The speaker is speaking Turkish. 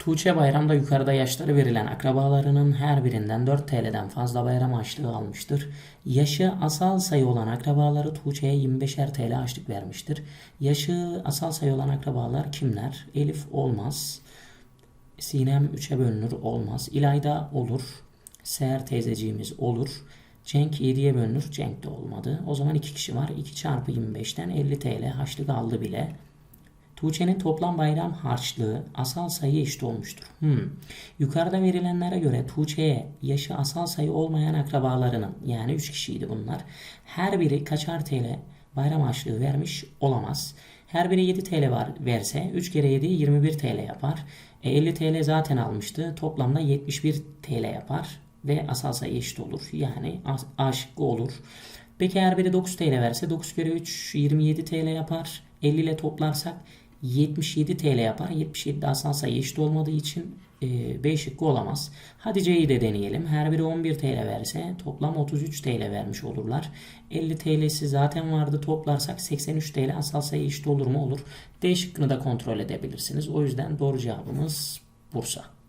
Tuğçe bayramda yukarıda yaşları verilen akrabalarının her birinden 4 TL'den fazla bayram harçlığı almıştır. Yaşı asal sayı olan akrabaları Tuğçe'ye 25'er TL harçlık vermiştir. Yaşı asal sayı olan akrabalar kimler? Elif olmaz. Sinem 3'e bölünür olmaz. İlayda olur. Seher teyzeciğimiz olur. Cenk 7'ye bölünür. Cenk de olmadı. O zaman 2 kişi var. 2 çarpı 25'ten 50 TL harçlık aldı bile. Tuğçe'nin toplam bayram harçlığı asal sayı eşit olmuştur. Hmm. Yukarıda verilenlere göre Tuğçe'ye yaşı asal sayı olmayan akrabalarının yani 3 kişiydi bunlar. Her biri kaçar TL bayram harçlığı vermiş olamaz. Her biri 7 TL var verse 3 kere 7 21 TL yapar. E, 50 TL zaten almıştı. Toplamda 71 TL yapar ve asal sayı eşit olur. Yani A, olur. Peki her biri 9 TL verse 9 kere 3 27 TL yapar. 50 ile toplarsak 77 TL yapar. 77 de asal sayı eşit olmadığı için e, şıkkı olamaz. Hadi C'yi de deneyelim. Her biri 11 TL verse toplam 33 TL vermiş olurlar. 50 TL'si zaten vardı toplarsak 83 TL asal sayı eşit olur mu? Olur. D şıkkını da kontrol edebilirsiniz. O yüzden doğru cevabımız Bursa.